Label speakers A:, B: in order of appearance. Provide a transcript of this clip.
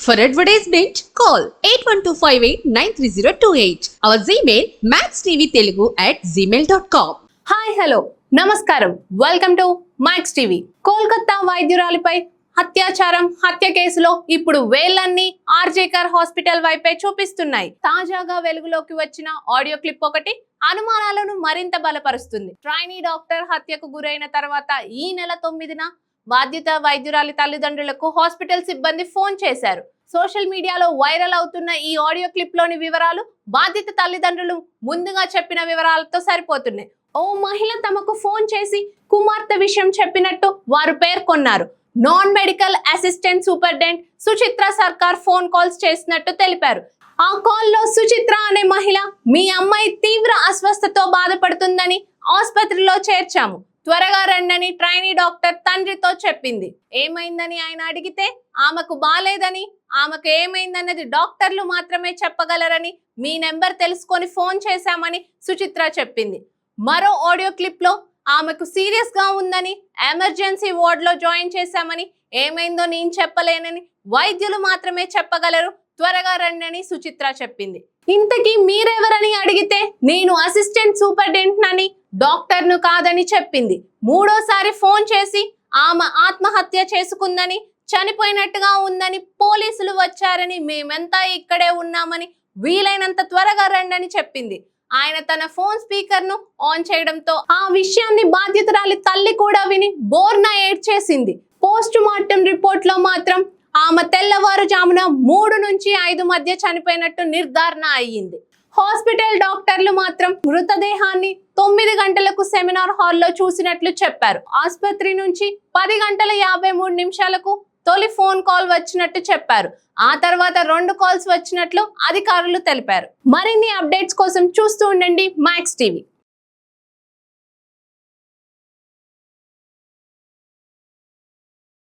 A: For advertisement, call 8125893028. Our Gmail, maxtvtelugu at gmail.com.
B: Hi hello నమస్కారం welcome to Max TV Kolkata వైద్యురాలిపై అత్యాచారం హత్య కేసులో ఇప్పుడు వేలన్నీ ఆర్జేకర్ హాస్పిటల్ వైపే చూపిస్తున్నాయి తాజాగా వెలుగులోకి వచ్చిన ఆడియో క్లిప్ ఒకటి అనుమానాలను మరింత బలపరుస్తుంది ట్రైనీ డాక్టర్ హత్యకు గురైన తర్వాత ఈ నెల తొమ్మిదిన బాధ్యత వైద్యురాలి తల్లిదండ్రులకు హాస్పిటల్ సిబ్బంది ఫోన్ చేశారు. సోషల్ మీడియాలో వైరల్ అవుతున్న ఈ ఆడియో క్లిప్లోని వివరాలు బాధిత తల్లిదండ్రులు ముందుగా చెప్పిన వివరాలతో సరిపోతున్నాయి. ఓ మహిళ తమకు ఫోన్ చేసి కుమార్తె విషయం చెప్పినట్టు వారు పేర్కొన్నారు. Non medical assistant superintendent Suchitra Sarkar phone calls చేసినట్టు తెలిపారు. ఆ కాల్లో సుచిత్ర అనే మహిళ మీ అమ్మాయి తీవ్ర అస్వస్థతో బాధపడుతుందని ఆసుపత్రిలో చేర్చాము. త్వరగా రండని ట్రైనీ డాక్టర్ తండ్రితో చెప్పింది. ఏమైందని ఆయన అడిగితే ఆమెకు బాలేదని ఆమెకు ఏమైందన్నది డాక్టర్లు మాత్రమే చెప్పగలరని మీ నెంబర్ తెలుసుకొని ఫోన్ చేశామని సుచిత్ర చెప్పింది. మరో ఆడియో క్లిప్లో ఆమెకు సీరియస్గా ఉందని ఎమర్జెన్సీ వార్డ్లో జాయిన్ చేశామని ఏమైందో నేను చెప్పలేనని వైద్యులు మాత్రమే చెప్పగలరు. త్వరగా రండి సుచిత్ర చెప్పింది. ఇంతకీ మీరెవరని అడిగితే? నేను అసిస్టెంట్ సూపరింటెండెంట్ అని డాక్టర్ను కాదని చెప్పింది. మూడోసారి ఫోన్ చేసి ఆమె ఆత్మహత్య చేసుకుందని చనిపోయినట్టుగా ఉందని పోలీసులు వచ్చారని మేమెంతా ఇక్కడే ఉన్నామని వీలైనంత త్వరగా రండని చెప్పింది. ఆయన తన ఫోన్ స్పీకర్ను ఆన్ చేయడంతో ఆ విషయాన్ని బాధ్యతరాలి తల్లి కూడా విని బోర్న ఏడ్చేసింది. పోస్ట్ మార్టం రిపోర్ట్లో మాత్రం ఆమె తెల్లవారుజామున మూడు నుంచి ఐదు మధ్య చనిపోయినట్టు నిర్ధారణ అయ్యింది. హాస్పిటల్ డాక్టర్లు మాత్రం మృతదేహాన్ని తొమ్మిది గంటలకు సెమినార్ హాల్లో చూసినట్లు చెప్పారు. ఆసుపత్రి నుంచి పది గంటల యాభై మూడు నిమిషాలకు తొలి ఫోన్ కాల్ వచ్చినట్టు చెప్పారు. ఆ తర్వాత రెండు కాల్స్ వచ్చినట్లు అధికారులు తెలిపారు. మరిన్ని అప్డేట్స్ కోసం చూస్తూ ఉండండి మ్యాక్స్ టీవీ.